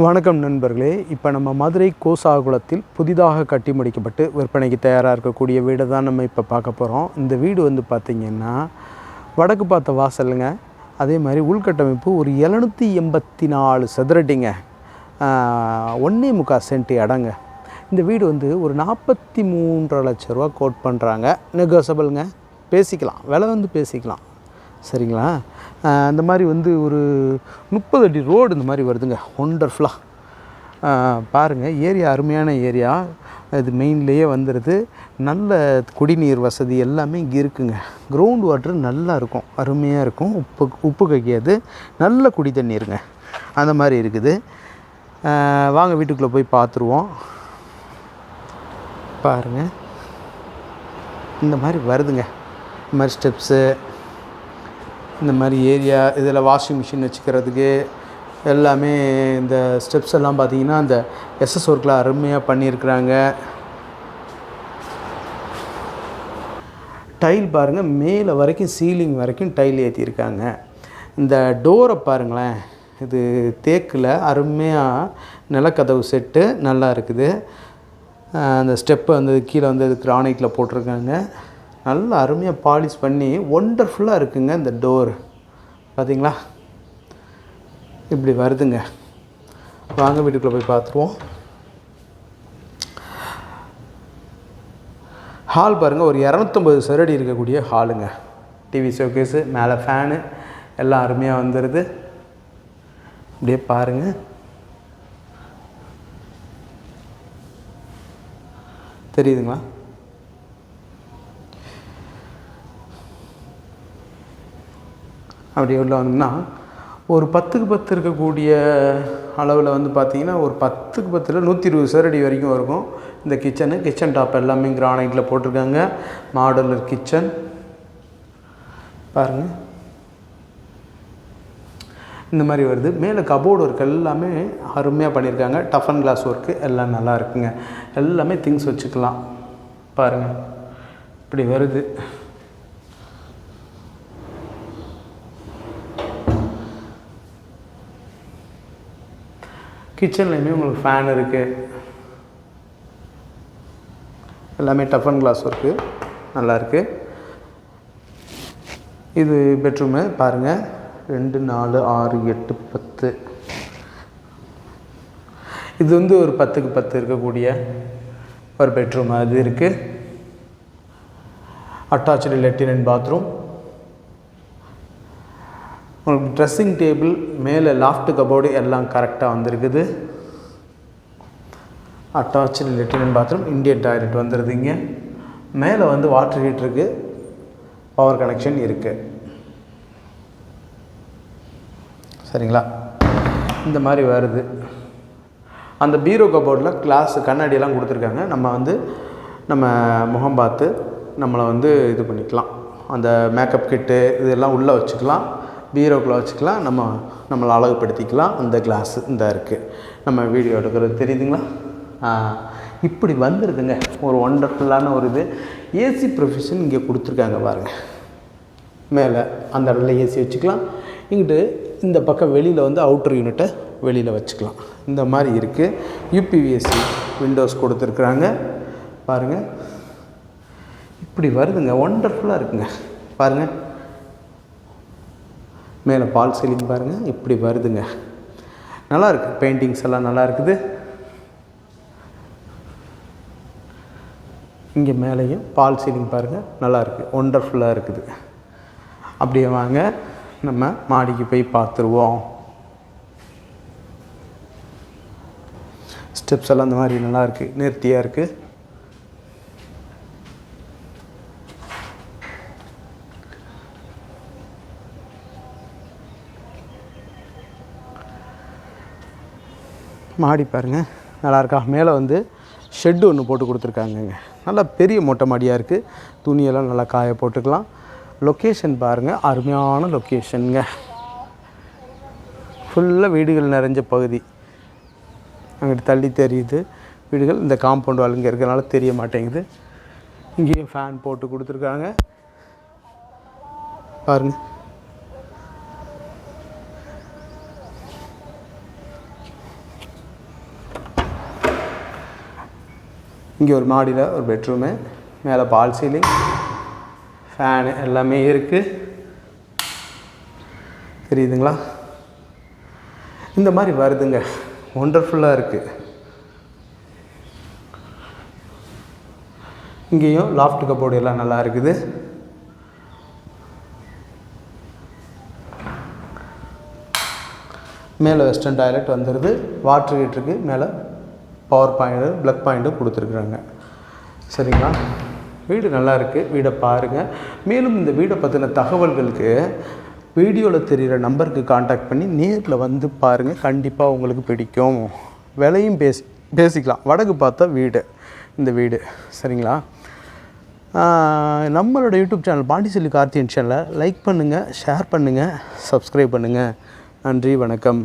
வணக்கம் நண்பர்களே. இப்போ நம்ம மதுரை கோசாகுளத்தில் புதிதாக கட்டி முடிக்கப்பட்டு விற்பனைக்கு தயாராக இருக்கக்கூடிய வீடை தான் நம்ம இப்போ பார்க்க போகிறோம் இந்த வீடு வந்து பார்த்திங்கன்னா வடக்கு பார்த்த வாசலுங்க. அதே மாதிரி உள்கட்டமைப்பு ஒரு எழுநூற்றி எண்பத்தி நாலு சதுரடிங்க. ஒன்றே ஒண்ணே முக்கால் சென்ட் இடங்க. இந்த வீடு வந்து ஒரு நாற்பத்தி மூன்றரை லட்ச ரூபா கோட் பண்ணுறாங்க நெகோசபிளுங்க. பேசிக்கலாம். விலை வந்து பேசிக்கலாம். சரிங்களா? அந்த மாதிரி வந்து ஒரு முப்பது அடி ரோடு இந்த மாதிரி வருதுங்க. ஒண்டர்ஃபுல்லாக பாருங்கள் ஏரியா அருமையான ஏரியா. இது மெயின்லேயே வந்துடுது நல்ல குடிநீர் வசதி எல்லாமே இங்கே இருக்குங்க. கிரவுண்ட் வாட்டர் நல்லா இருக்கும். அருமையாக இருக்கும். உப்பு உப்பு கைக்காது நல்ல குடி தண்ணீருங்க. அந்த மாதிரி இருக்குது. வாங்க வீட்டுக்குள்ளே போய் பார்த்துருவோம் பாருங்கள் இந்த மாதிரி வருதுங்க. இந்த மாதிரி ஸ்டெப்ஸு இந்த மாதிரி ஏரியா இதில் வாஷிங் மிஷின் வச்சுக்கிறதுக்கு எல்லாமே இந்த ஸ்டெப்ஸ் எல்லாம் பார்த்தீங்கன்னா அந்த எஸ்எஸ் ஒர்க்கில் அருமையாக பண்ணியிருக்கிறாங்க. டைல் பாருங்கள் மேலே வரைக்கும் சீலிங் வரைக்கும் டைல் ஏற்றியிருக்காங்க இந்த டோரை பாருங்களேன் இது தேக்கில் அருமையாக நிலக்கதவு செட்டு நல்லா இருக்குது. அந்த ஸ்டெப்பு வந்து கீழே வந்து கிரானைட்டில் போட்டிருக்காங்க. நல்லா அருமையாக பாலிஷ் பண்ணி ஒண்டர்ஃபுல்லாக இருக்குங்க இந்த டோர் பார்த்தீங்களா இப்படி வருதுங்க. வாங்க வீட்டுக்குள்ளே போய் பார்த்துருவோம் ஹால் பாருங்கள் ஒரு இரநூத்தம்பது சரடி இருக்கக்கூடிய ஹாலுங்க டிவி ஷோகேஸு மேலே ஃபேனு எல்லாம் அருமையாக வந்துடுது அப்படியே பாருங்கள் தெரியுதுங்களா? அப்படி உள்ள வந்தோம்னா ஒரு பத்துக்கு பத்து இருக்கக்கூடிய அளவில் வந்து பார்த்திங்கன்னா ஒரு பத்துக்கு பத்தில் நூற்றி இருபது சதுரடி வரைக்கும் இருக்கும். இந்த கிச்சனு கிச்சன் டாப் எல்லாமே கிரானைட்டில் போட்டிருக்காங்க. Modular kitchen. பாருங்கள் இந்த மாதிரி வருது. மேலே கபோர்டு ஒர்க் எல்லாமே அருமையாக பண்ணியிருக்காங்க. டஃப் கிளாஸ் ஒர்க்கு எல்லாம் நல்லா இருக்குங்க. எல்லாமே திங்ஸ் வச்சுக்கலாம். பாருங்கள் இப்படி வருது. கிச்சன்லேயுமே உங்களுக்கு ஃபேன் இருக்குது எல்லாமே டஃப் அண்ட் கிளாஸ் ஒர்க்கு நல்லா இருக்குது இது பெட்ரூமு பாருங்கள் ரெண்டு நாலு ஆறு எட்டு பத்து. இது வந்து ஒரு பத்துக்கு பத்து இருக்கக்கூடிய ஒரு பெட்ரூம் அது இருக்குது அட்டாச்சு லெட்டின் அண்ட் பாத்ரூம் உங்களுக்கு ட்ரெஸ்ஸிங் டேபிள் மேலே லாஃப்ட் கபோர்டு எல்லாம் கரெக்டாக வந்திருக்குது. Attach latrine bathroom Indian toilet வந்துடுதுங்க மேலே வந்து வாட்டர் ஹீட்டருக்கு பவர் கனெக்ஷன் இருக்குது சரிங்களா? இந்த மாதிரி வருது. அந்த பீரோ கபோர்டில் கிளாஸ் கண்ணாடியெல்லாம் கொடுத்துருக்காங்க. நம்ம வந்து நம்ம முகம் பார்த்து நம்மளை வந்து இது பண்ணிக்கலாம். அந்த மேக்கப் கிட்டு இதெல்லாம் உள்ளே வச்சுக்கலாம். பீரோக்குள்ளே வச்சுக்கலாம். நம்ம நம்மளை அழகுப்படுத்திக்கலாம் அந்த கிளாஸ் இந்த இருக்குது நம்ம வீடியோ எடுக்கிறது தெரியுதுங்களா? இப்படி வந்துடுதுங்க ஒரு ஒண்டர்ஃபுல்லான ஒரு இது. ஏசி ப்ரொஃபஷன் இங்கே கொடுத்துருக்காங்க பாருங்கள் மேலே அந்த இடத்துல ஏசி வச்சுக்கலாம். இங்கிட்டு இந்த பக்கம் வெளியில் வந்து அவுட்டர் யூனிட்டை வெளியில் வச்சுக்கலாம். இந்த மாதிரி இருக்குது யூபிவிஎஸ்சி விண்டோஸ் கொடுத்துருக்குறாங்க. பாருங்கள் இப்படி வருதுங்க. ஒண்டர்ஃபுல்லாக இருக்குங்க. பாருங்கள் மேலே பால் சீலிங் பாருங்கள் இப்படி வருதுங்க. நல்லாயிருக்கு பெயிண்டிங்ஸ் எல்லாம் நல்லா இருக்குது. இங்கே மேலேயும் பால் சீலிங் பாருங்கள் நல்லாயிருக்கு ஒண்டர்ஃபுல்லாக இருக்குது. அப்படியே வாங்க நம்ம மாடிக்கு போய் பார்த்துருவோம். ஸ்டெப்ஸ் எல்லாம் இந்த மாதிரி நல்லா இருக்குது நேர்த்தியாக இருக்குது மாடி பாருங்கள் நல்லாயிருக்கா மேலே வந்து ஷெட்டு ஒன்று போட்டு கொடுத்துருக்காங்கங்க. நல்லா பெரிய மொட்டை மாடியாக இருக்குது துணியெல்லாம் நல்லா காய போட்டுக்கலாம். லொக்கேஷன் பாருங்கள் அருமையான லொக்கேஷனுங்க ஃபுல்லாக வீடுகள் நிறைஞ்ச பகுதி. அங்கிட்டு தள்ளி தெரியுது. வீடுகள் இந்த காம்பவுண்ட் வால் இங்கே இருக்கிறனால தெரிய மாட்டேங்குது. இங்கேயும் ஃபேன் போட்டு கொடுத்துருக்காங்க. பாருங்கள் இங்கே ஒரு மாடியில் ஒரு பெட்ரூமு மேலே பால் சீலிங் ஃபேனு எல்லாமே இருக்குது தெரியுதுங்களா? இந்த மாதிரி வருதுங்க. ஒண்டர்ஃபுல்லாக இருக்குது இங்கேயும் லாஃப்ட் கபோர்டு எல்லாம் நல்லா இருக்குது. மேலே வெஸ்டர்ன் டாய்லெட் வந்துடுது வாட்ரு ஹீட்ருக்கு மேலே பவர் பாயிண்ட் ப்ளக் பாயிண்ட்டும் கொடுத்துருக்குறாங்க. சரிங்களா? வீடு நல்லா இருக்குது வீடை பாருங்கள் மேலும் இந்த வீடை பற்றின தகவல்களுக்கு வீடியோவில் தெரிகிற நம்பருக்கு காண்டாக்ட் பண்ணி நேரில் வந்து பாருங்கள் கண்டிப்பாக உங்களுக்கு பிடிக்கும். விலையும் பேசி பேசிக்கலாம். வடக்கு பார்த்தா வீடு இந்த வீடு. சரிங்களா? நம்மளோட யூடியூப் சேனல் பாண்டிசெல்வி கார்த்தியன் சேனலை லைக் பண்ணுங்கள் ஷேர் பண்ணுங்கள் சப்ஸ்கிரைப் பண்ணுங்கள் நன்றி வணக்கம்.